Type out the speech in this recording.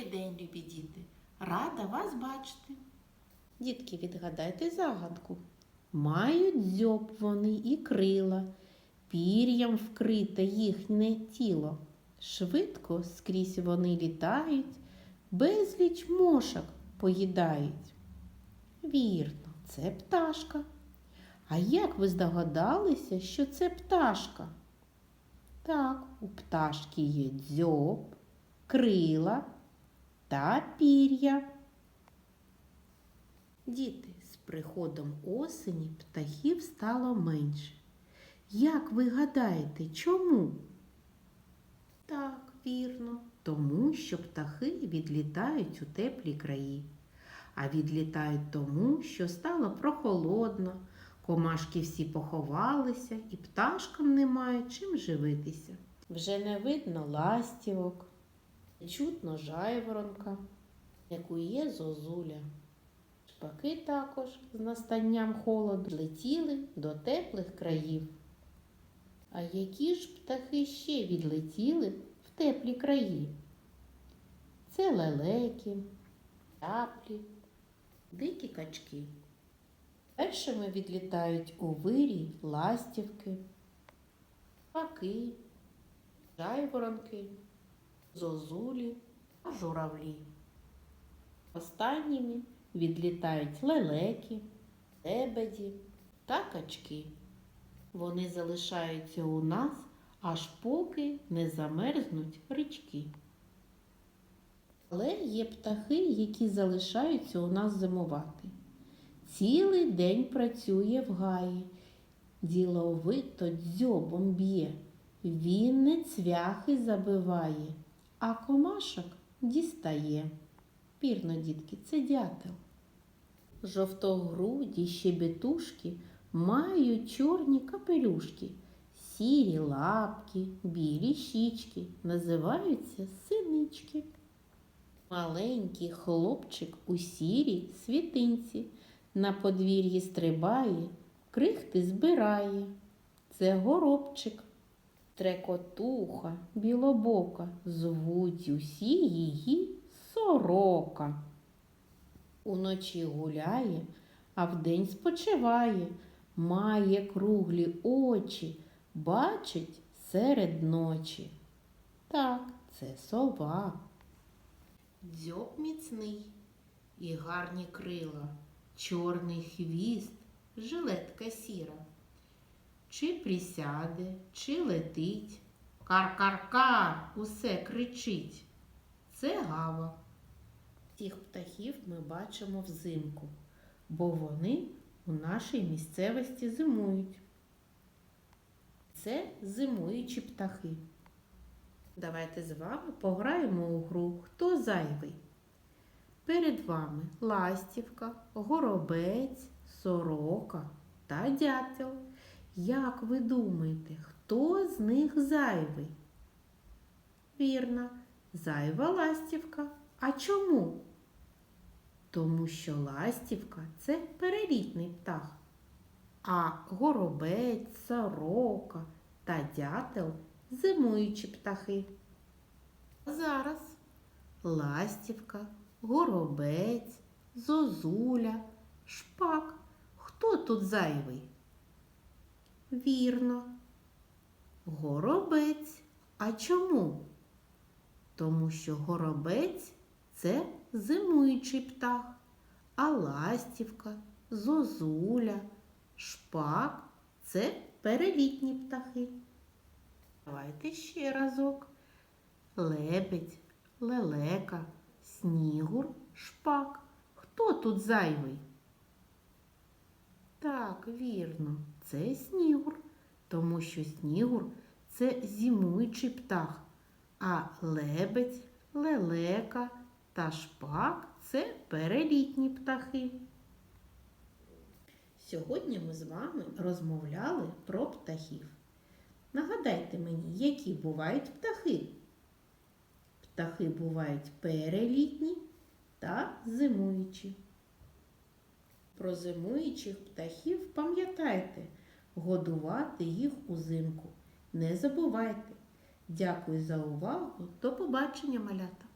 Добрий день, любі діти! Рада вас бачити. Дітки, відгадайте загадку. Мають дзьоб вони і крила, пір'ям вкрите їхнє тіло. Швидко скрізь вони літають, безліч мошок поїдають. Вірно, це пташка. А як ви здогадалися, що це пташка? Так, у пташки є дзьоб, крила та пір'я. Діти, з приходом осені птахів стало менше. Як ви гадаєте, чому? Так, вірно, тому що птахи відлітають у теплі краї, а відлітають тому, що стало прохолодно, комашки всі поховалися і пташкам немає чим живитися. Вже не видно ластівок, чутно жайворонка, яку є зозуля. Шпаки також з настанням холоду летіли до теплих країв. А які ж птахи ще відлетіли в теплі краї? Це лелеки, таплі, дикі качки. Першими відлітають у вирій ластівки, паки, жайворонки, зозулі та журавлі. Останніми відлітають лелеки, лебеді та качки. Вони залишаються у нас, аж поки не замерзнуть річки. Але є птахи, які залишаються у нас зимувати. Цілий день працює в гаї, діловито дзьобом б'є, він не цвяхи забиває, а комашок дістає. Вірно, дітки, це дятел. Жовтогруді щебетушки мають чорні капелюшки, сірі лапки, білі щічки, називаються синички. Маленький хлопчик у сірій світинці на подвір'ї стрибає, крихти збирає. Це горобчик, трекотуха, білобока, звуть усі її сорока. Уночі гуляє, а вдень спочиває, має круглі очі, бачить серед ночі. Так, це сова. Дзьоб міцний і гарні крила, чорний хвіст, жилетка сіра. Чи присяде, чи летить, кар-кар-кар усе кричить. Це гава. Цих птахів ми бачимо взимку, бо вони у нашій місцевості зимують. Це зимуючі птахи. Давайте з вами пограємо у гру Хто зайвий? Перед вами ластівка, горобець, сорока та дятел. Як ви думаєте, хто з них зайвий? Вірно, зайва ластівка. А чому? Тому що ластівка це перелітний птах, а горобець, сорока та дятел зимуючі птахи. Зараз ластівка, горобець, зозуля, шпак. Хто тут зайвий? Вірно, горобець. А чому? Тому що горобець це зимуючий птах, а ластівка, зозуля, шпак це перелітні птахи. Давайте ще разок. Лебедь, лелека, снігур, шпак. Хто тут зайвий? Так, вірно, це снігур, тому що снігур це зимуючий птах, а лебедь, лелека та шпак це перелітні птахи. Сьогодні ми з вами розмовляли про птахів. Нагадайте мені, які бувають птахи. Птахи бувають перелітні та зимуючі. Про зимуючих птахів пам'ятайте, годувати їх узимку. Не забувайте. Дякую за увагу. До побачення, малята!